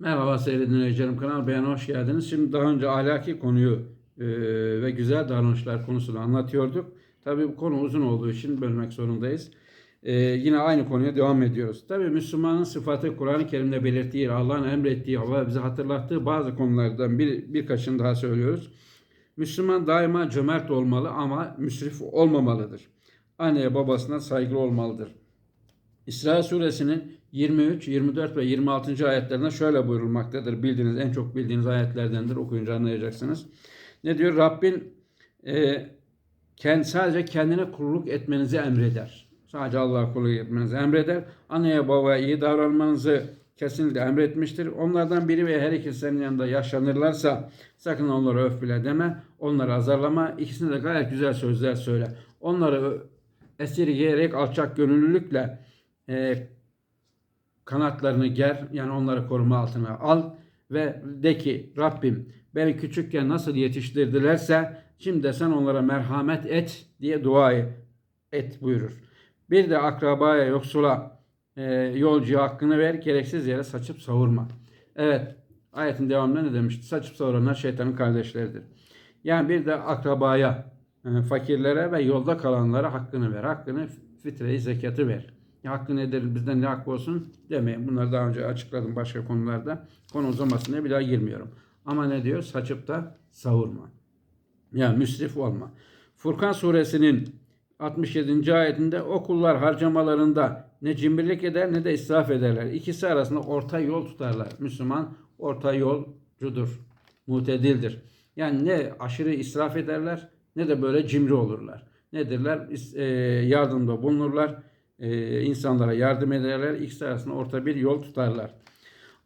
Merhaba sevgili dinleyicilerim. Kanal Beyan'a hoş geldiniz. Şimdi daha önce ahlaki konuyu e, ve güzel davranışlar konusunu anlatıyorduk. Tabii bu konu uzun olduğu için bölmek zorundayız. E, yine aynı konuya devam ediyoruz. Tabii Müslümanın sıfatı Kur'an-ı Kerim'de belirttiği, Allah'ın emrettiği, Allah bize hatırlattığı bazı konulardan bir, birkaçını daha söylüyoruz. Müslüman daima cömert olmalı ama müsrif olmamalıdır. Anneye babasına saygılı olmalıdır. İsra suresinin 23, 24 ve 26. ayetlerinde şöyle buyurulmaktadır. Bildiğiniz, en çok bildiğiniz ayetlerdendir. Okuyunca anlayacaksınız. Ne diyor? Rabbin e, kend, sadece kendine kulluk etmenizi emreder. Sadece Allah'a kulluk etmenizi emreder. Anneye babaya iyi davranmanızı kesinlikle emretmiştir. Onlardan biri ve her ikisi senin yanında yaşlanırlarsa sakın onlara öf bile deme. Onları azarlama. İkisine de gayet güzel sözler söyle. Onları esirgeyerek alçak gönüllülükle e, kanatlarını ger yani onları koruma altına al ve de ki Rabbim beni küçükken nasıl yetiştirdilerse şimdi de sen onlara merhamet et diye dua et buyurur. Bir de akrabaya yoksula e, yolcuya hakkını ver gereksiz yere saçıp savurma. Evet ayetin devamında ne demişti? Saçıp savuranlar şeytanın kardeşleridir. Yani bir de akrabaya, e, fakirlere ve yolda kalanlara hakkını ver. Hakkını fitreyi zekatı ver. Hakkı nedir bizden ne hakkı olsun demeyin. Bunları daha önce açıkladım başka konularda. Konu uzamasın diye bir daha girmiyorum. Ama ne diyor? Saçıp da savurma. Yani müsrif olma. Furkan suresinin 67. ayetinde o kullar harcamalarında ne cimrilik eder ne de israf ederler. İkisi arasında orta yol tutarlar. Müslüman orta yolcudur. Mutedildir. Yani ne aşırı israf ederler ne de böyle cimri olurlar. Nedirler? E, yardımda bulunurlar e, insanlara yardım ederler. İkisi arasında orta bir yol tutarlar.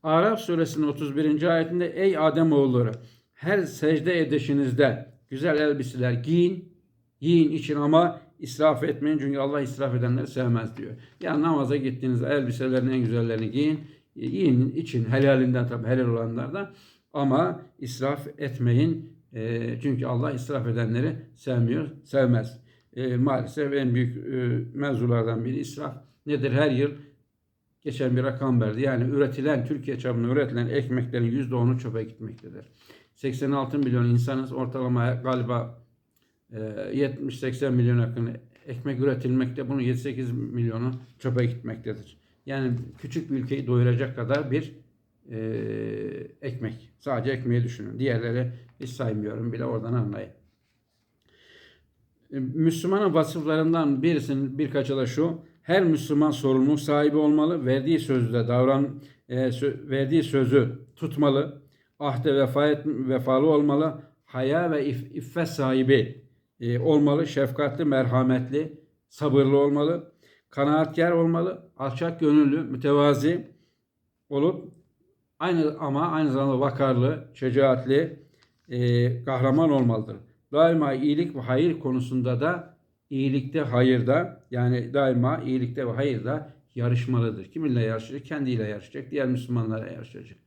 Araf suresinin 31. ayetinde ey Adem oğulları her secde edişinizde güzel elbiseler giyin, yiyin için ama israf etmeyin çünkü Allah israf edenleri sevmez diyor. Yani namaza gittiğinizde elbiselerin en güzellerini giyin, yiyin için helalinden tabi helal olanlardan ama israf etmeyin e, çünkü Allah israf edenleri sevmiyor, sevmez e, maalesef en büyük e, mevzulardan biri israf. Nedir? Her yıl geçen bir rakam verdi. Yani üretilen, Türkiye çapında üretilen ekmeklerin %10'u çöpe gitmektedir. 86 milyon insanız. Ortalama galiba e, 70-80 milyon yakın ekmek üretilmekte. Bunun 7-8 milyonu çöpe gitmektedir. Yani küçük bir ülkeyi doyuracak kadar bir e, ekmek. Sadece ekmeği düşünün. Diğerleri hiç saymıyorum bile oradan anlayın. Müslümanın vasıflarından birisinin birkaçı da şu. Her Müslüman sorumluluk sahibi olmalı. Verdiği sözde davran e, sö, verdiği sözü tutmalı. Ahde vefa et, vefalı olmalı. Haya ve if, iffet sahibi e, olmalı. Şefkatli, merhametli, sabırlı olmalı. Kanaatkar olmalı. Alçak gönüllü, mütevazi olup aynı ama aynı zamanda vakarlı, şecaatli, e, kahraman olmalıdır daima iyilik ve hayır konusunda da iyilikte hayırda yani daima iyilikte ve hayırda yarışmalıdır. Kiminle yarışacak? Kendiyle yarışacak. Diğer Müslümanlara yarışacak.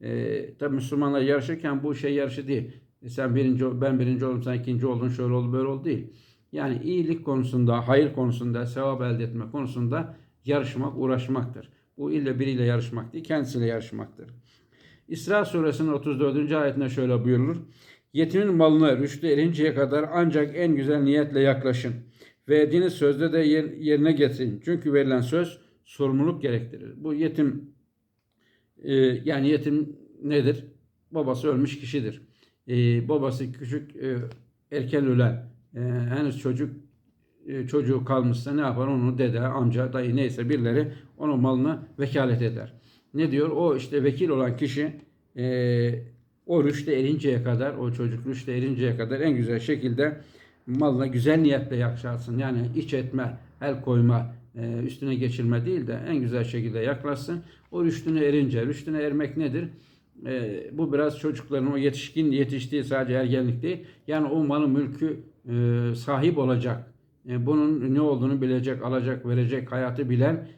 Ee, tabi Müslümanlar yarışırken bu şey yarışı değil. E sen birinci, ben birinci oldum, sen ikinci oldun, şöyle oldu, böyle oldu değil. Yani iyilik konusunda, hayır konusunda, sevap elde etme konusunda yarışmak, uğraşmaktır. Bu ille biriyle yarışmak değil, kendisiyle yarışmaktır. İsra suresinin 34. ayetinde şöyle buyurulur. Yetimin malına rüştü erinceye kadar ancak en güzel niyetle yaklaşın. Verdiğiniz sözde de yer, yerine getirin. Çünkü verilen söz sorumluluk gerektirir. Bu yetim e, yani yetim nedir? Babası ölmüş kişidir. E, babası küçük e, erken ölen e, henüz çocuk e, çocuğu kalmışsa ne yapar? Onu dede, amca, dayı neyse birileri onun malını vekalet eder. Ne diyor? O işte vekil olan kişi e, o rüşte erinceye kadar, o çocuk rüşte erinceye kadar en güzel şekilde malına güzel niyetle yaklaşsın. Yani iç etme, el koyma, e, üstüne geçirme değil de en güzel şekilde yaklaşsın. O rüştüne erince, rüştüne ermek nedir? E, bu biraz çocukların o yetişkin yetiştiği sadece ergenlik değil. Yani o malı mülkü e, sahip olacak. bunun ne olduğunu bilecek, alacak, verecek, hayatı bilen,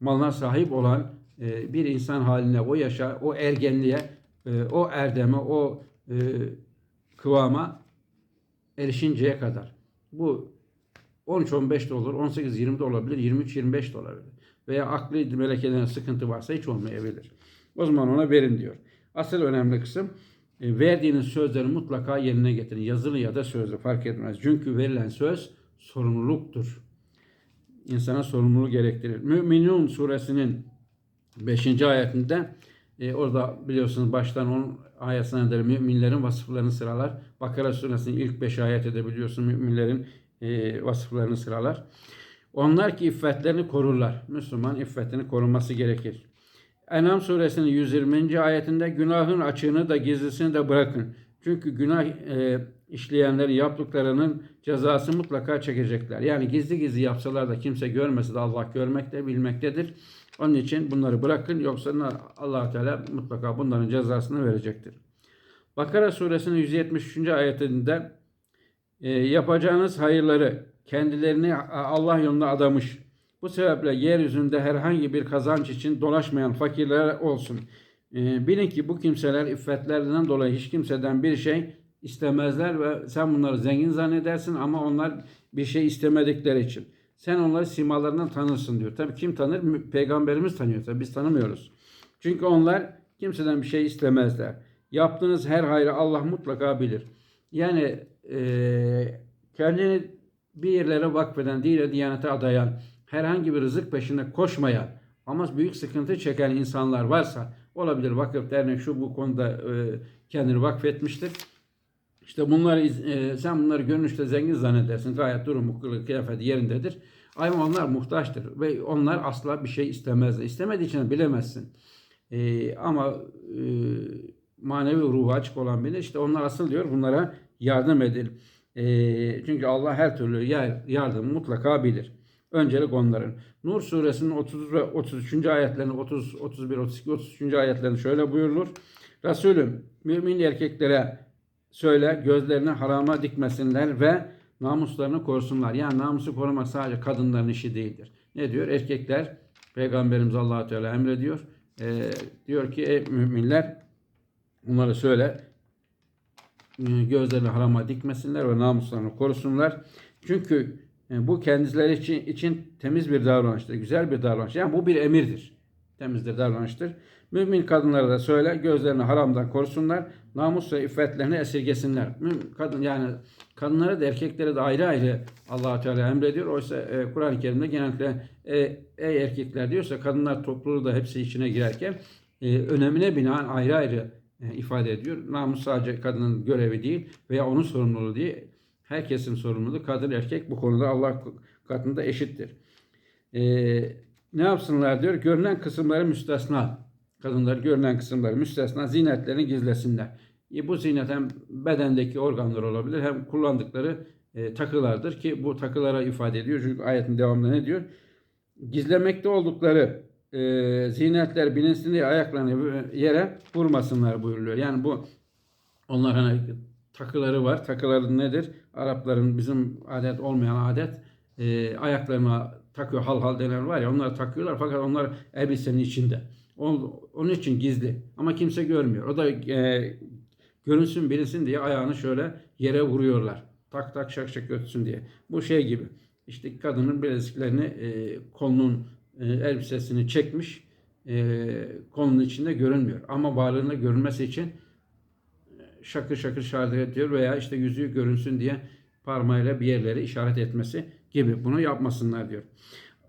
malına sahip olan bir insan haline, o yaşa, o ergenliğe e, o erdeme, o e, kıvama erişinceye kadar. Bu 13-15 de olur, 18-20 de olabilir, 23-25 de olabilir. Veya akli melekelerine sıkıntı varsa hiç olmayabilir. O zaman ona verin diyor. Asıl önemli kısım e, verdiğiniz sözleri mutlaka yerine getirin. Yazılı ya da sözlü fark etmez. Çünkü verilen söz sorumluluktur. İnsana sorumluluğu gerektirir. Müminun suresinin 5. ayetinde e, orada biliyorsunuz baştan 10 ayetine kadar müminlerin vasıflarını sıralar. Bakara suresinin ilk 5 ayeti de biliyorsun müminlerin e, vasıflarını sıralar. Onlar ki iffetlerini korurlar. Müslüman iffetini korunması gerekir. Enam suresinin 120. ayetinde günahın açığını da gizlisini de bırakın. Çünkü günah e, işleyenlerin yaptıklarının cezası mutlaka çekecekler. Yani gizli gizli yapsalar da kimse görmese de Allah görmekte bilmektedir. Onun için bunları bırakın yoksa allah Teala mutlaka bunların cezasını verecektir. Bakara suresinin 173. ayetinde e, yapacağınız hayırları kendilerini Allah yoluna adamış. Bu sebeple yeryüzünde herhangi bir kazanç için dolaşmayan fakirler olsun. E, bilin ki bu kimseler iffetlerinden dolayı hiç kimseden bir şey istemezler ve sen bunları zengin zannedersin ama onlar bir şey istemedikleri için. Sen onları simalarından tanırsın diyor. Tabii kim tanır? Peygamberimiz tanıyor. Tabii biz tanımıyoruz. Çünkü onlar kimseden bir şey istemezler. Yaptığınız her hayrı Allah mutlaka bilir. Yani e, kendini bir yerlere vakfeden, değil diyanete adayan, herhangi bir rızık peşinde koşmayan ama büyük sıkıntı çeken insanlar varsa olabilir vakıf dernek şu bu konuda e, kendini vakfetmiştir. İşte bunları e, sen bunları görünüşte zengin zannedersin. Gayet durumu, kıyafeti yerindedir. Ama onlar muhtaçtır ve onlar asla bir şey istemezler. İstemediği için bilemezsin. E, ama e, manevi ruhu açık olan biri işte onlar asıl diyor bunlara yardım edin. E, çünkü Allah her türlü yardım mutlaka bilir. Öncelik onların. Nur suresinin 30 ve 33. ayetlerini 30, 31, 32, 33. ayetlerini şöyle buyurulur. Resulüm mümin erkeklere söyle gözlerini harama dikmesinler ve namuslarını korusunlar. Yani namusu korumak sadece kadınların işi değildir. Ne diyor? Erkekler Peygamberimiz allah Teala emrediyor. Ee, diyor ki ey müminler bunları söyle gözlerini harama dikmesinler ve namuslarını korusunlar. Çünkü e, bu kendileri için, için temiz bir davranıştır, güzel bir davranış. Yani bu bir emirdir. Temizdir davranıştır. Mümin kadınlara da söyle gözlerini haramdan korusunlar. Namus ve iffetlerini esirgesinler. Mümin kadın yani kadınlara da erkeklere de ayrı ayrı allah Teala emrediyor. Oysa e, Kur'an-ı Kerim'de genellikle e, ey erkekler diyorsa kadınlar topluluğu da hepsi içine girerken e, önemine binaen ayrı ayrı e, ifade ediyor. Namus sadece kadının görevi değil veya onun sorumluluğu değil. Herkesin sorumluluğu kadın erkek bu konuda Allah katında eşittir. E, ne yapsınlar diyor? Görünen kısımları müstesna. Kadınlar görünen kısımları müstesna zinetlerini gizlesinler. E, bu zinet hem bedendeki organlar olabilir hem kullandıkları e, takılardır ki bu takılara ifade ediyor. Çünkü ayetin devamında ne diyor? Gizlemekte oldukları e, zinetler bilinsin diye ayaklarını yere vurmasınlar buyuruluyor. Yani bu onlar hani takıları var. Takıları nedir? Arapların bizim adet olmayan adet e, ayaklarına takıyor hal hal denen var ya onları takıyorlar fakat onlar elbisenin içinde. Onun için gizli ama kimse görmüyor. O da e, görünsün bilinsin diye ayağını şöyle yere vuruyorlar. Tak tak şak şak ötsün diye. Bu şey gibi. İşte kadının bileziklerini e, kolunun e, elbisesini çekmiş. E, kolunun içinde görünmüyor. Ama varlığında görünmesi için e, şakır şakır işaret ediyor veya işte yüzüğü görünsün diye parmağıyla bir yerlere işaret etmesi gibi. Bunu yapmasınlar diyor.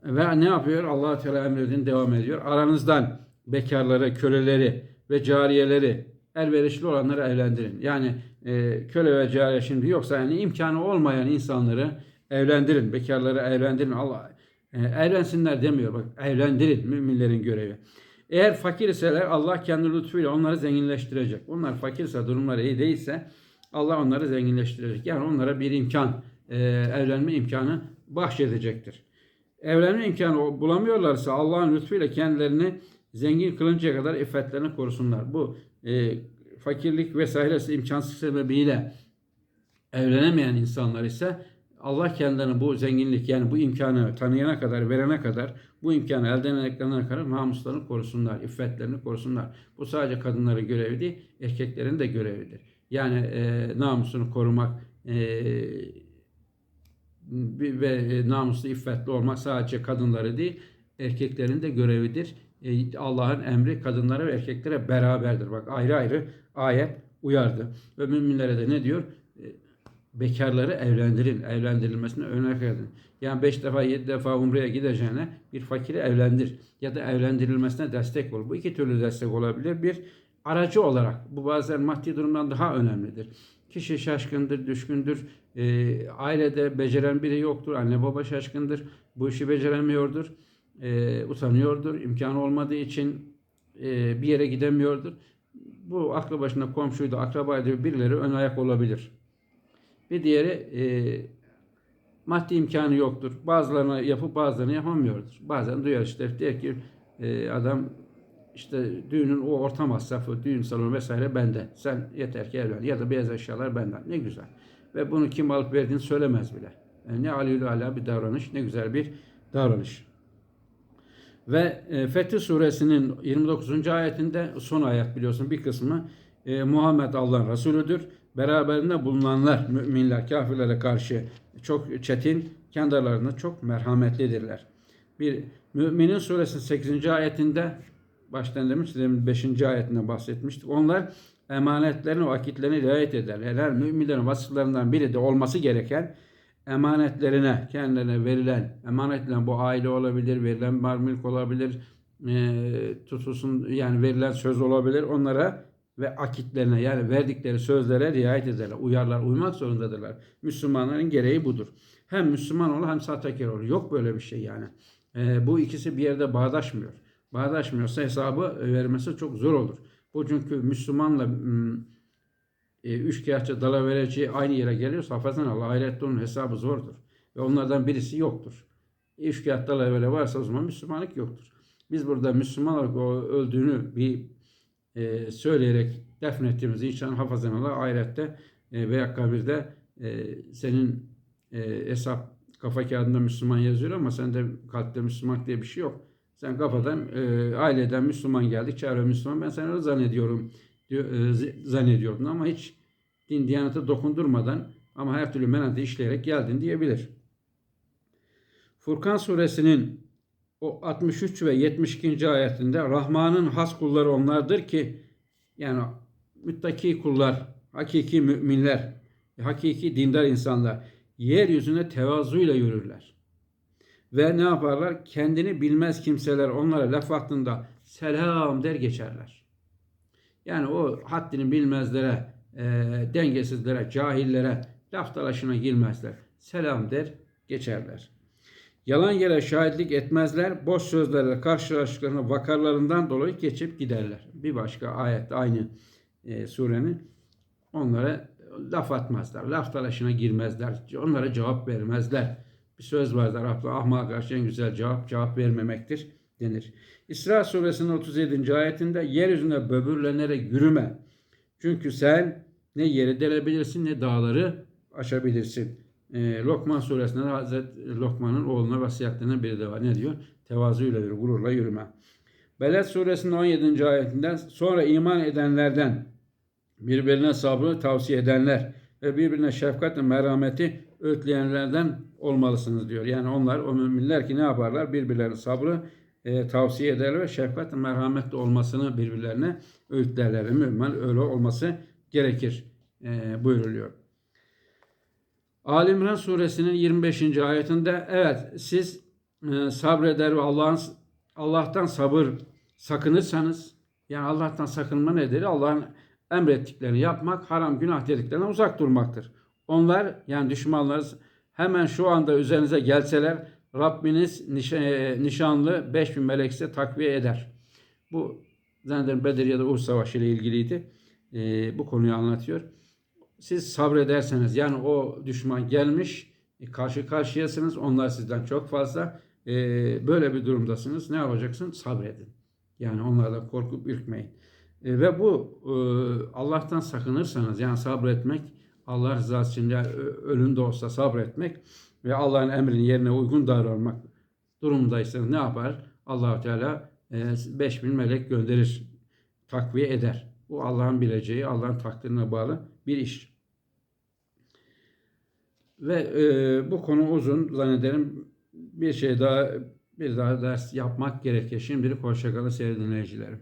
Ve ne yapıyor? allah Teala emredin devam ediyor. Aranızdan bekarları, köleleri ve cariyeleri elverişli olanları evlendirin. Yani e, köle ve cariye şimdi yoksa yani imkanı olmayan insanları evlendirin. Bekarları evlendirin. Allah e, evlensinler demiyor. Bak evlendirin müminlerin görevi. Eğer fakir iseler Allah kendi lütfuyla onları zenginleştirecek. Onlar fakirse durumları iyi değilse Allah onları zenginleştirecek. Yani onlara bir imkan, e, evlenme imkanı bahşedecektir. Evlenme imkanı bulamıyorlarsa Allah'ın lütfuyla kendilerini zengin kılıncaya kadar iffetlerini korusunlar. Bu e, fakirlik vesairesi imkansız sebebiyle evlenemeyen insanlar ise Allah kendilerine bu zenginlik yani bu imkanı tanıyana kadar, verene kadar, bu imkanı elde edene kadar namuslarını korusunlar, iffetlerini korusunlar. Bu sadece kadınların görevi değil, erkeklerin de görevidir. Yani e, namusunu korumak e, ve namuslu, iffetli olmak sadece kadınları değil, erkeklerin de görevidir. e, Allah'ın emri kadınlara ve erkeklere beraberdir. Bak ayrı ayrı ayet uyardı. Ve müminlere de ne diyor? E, bekarları evlendirin. Evlendirilmesine örnek verin. Yani beş defa yedi defa umreye gideceğine bir fakiri evlendir. Ya da evlendirilmesine destek ol. Bu iki türlü destek olabilir. Bir aracı olarak. Bu bazen maddi durumdan daha önemlidir. Kişi şaşkındır, düşkündür. E, ailede beceren biri yoktur. Anne baba şaşkındır. Bu işi beceremiyordur. E, utanıyordur. imkanı olmadığı için e, bir yere gidemiyordur. Bu aklı başında komşuydu, akrabaydı birileri ön ayak olabilir. Bir diğeri e, maddi imkanı yoktur. Bazılarını yapıp bazılarını yapamıyordur. Bazen duyar işte der ki e, adam işte düğünün o orta masrafı, düğün salonu vesaire bende. Sen yeter ki evlen. Ya da beyaz eşyalar benden. Ne güzel. Ve bunu kim alıp verdiğini söylemez bile. Yani ne aliyül ala bir davranış, ne güzel bir davranış. Ve e, Fetih suresinin 29. ayetinde son ayet biliyorsun bir kısmı e, Muhammed Allah'ın Resulüdür. Beraberinde bulunanlar müminler kafirlere karşı çok çetin, kendi aralarında çok merhametlidirler. Bir Müminin suresinin 8. ayetinde baştan demiştim 5. ayetinde bahsetmiştik. Onlar emanetlerini, vakitlerini riayet ederler. Eğer müminlerin vasıflarından biri de olması gereken emanetlerine, kendilerine verilen emanetler bu aile olabilir, verilen mal mülk olabilir, e, tutulsun yani verilen söz olabilir. Onlara ve akitlerine yani verdikleri sözlere riayet ederler. Uyarlar, uymak zorundadırlar. Müslümanların gereği budur. Hem Müslüman olur hem sahtekar olur. Yok böyle bir şey yani. E, bu ikisi bir yerde bağdaşmıyor. Bağdaşmıyorsa hesabı vermesi çok zor olur. Bu çünkü Müslümanla e, üç kağıtçı dala vereceği aynı yere geliyorsa hafazan Allah ahirette onun hesabı zordur. Ve onlardan birisi yoktur. E, üç kağıt dala vere varsa o zaman Müslümanlık yoktur. Biz burada Müslüman olarak o öldüğünü bir e, söyleyerek defnettiğimiz insan hafazan Allah ahirette e, veya kabirde e, senin e, hesap kafa kağıdında Müslüman yazıyor ama sende kalpte Müslüman diye bir şey yok. Sen kafadan e, aileden Müslüman geldik, çevre Müslüman. Ben seni öyle zannediyorum diyor, e, zannediyordun ama hiç din diyanete dokundurmadan ama her türlü menate işleyerek geldin diyebilir. Furkan suresinin o 63 ve 72. ayetinde Rahman'ın has kulları onlardır ki yani müttaki kullar, hakiki müminler, hakiki dindar insanlar yeryüzüne tevazuyla yürürler. Ve ne yaparlar? Kendini bilmez kimseler onlara laf attığında selam der geçerler. Yani o haddini bilmezlere, e, dengesizlere, cahillere laf dalaşına girmezler. Selam der geçerler. Yalan yere şahitlik etmezler. Boş sözlerle karşılaştıklarına vakarlarından dolayı geçip giderler. Bir başka ayet aynı e, surenin onlara laf atmazlar. Laf dalaşına girmezler. Onlara cevap vermezler. Söz vardır ahmağa karşı en güzel cevap cevap vermemektir denir. İsra suresinin 37. ayetinde yeryüzünde böbürlenerek yürüme. Çünkü sen ne yeri delebilirsin ne dağları aşabilirsin. E, Lokman suresinde Hazreti Lokman'ın oğluna vasiyatlerinden biri de var. Ne diyor? Tevazuyla yürü, gururla yürüme. Beled suresinin 17. ayetinden sonra iman edenlerden birbirine sabrı tavsiye edenler ve birbirine şefkat ve merhameti öğütleyenlerden olmalısınız diyor. Yani onlar o müminler ki ne yaparlar? Birbirlerine sabrı e, tavsiye ederler ve şefkat ve merhametli olmasını birbirlerine öğütlerler. Mümin öyle olması gerekir e, buyuruluyor. Ali İmran suresinin 25. ayetinde evet siz e, sabreder ve Allah'ın Allah'tan sabır sakınırsanız yani Allah'tan sakınma nedir? Allah'ın emrettiklerini yapmak, haram günah dediklerinden uzak durmaktır. Onlar yani düşmanlarınız hemen şu anda üzerinize gelseler Rabbiniz nişanlı 5000 melek size takviye eder. Bu zannederim Bedir ya da Uhud Savaşı ile ilgiliydi. Ee, bu konuyu anlatıyor. Siz sabrederseniz yani o düşman gelmiş e, karşı karşıyasınız. Onlar sizden çok fazla. E, böyle bir durumdasınız. Ne yapacaksın? Sabredin. Yani onlardan korkup ürkmeyin. E, ve bu e, Allah'tan sakınırsanız yani sabretmek Allah rızası için yani ölüm de olsa sabretmek ve Allah'ın emrini yerine uygun davranmak durumundaysanız ne yapar? Allahu Teala e, 5000 melek gönderir, takviye eder. Bu Allah'ın bileceği, Allah'ın takdirine bağlı bir iş. Ve e, bu konu uzun zannederim. Bir şey daha bir daha ders yapmak gerekir. Şimdilik hoşçakalın sevgili dinleyicilerim.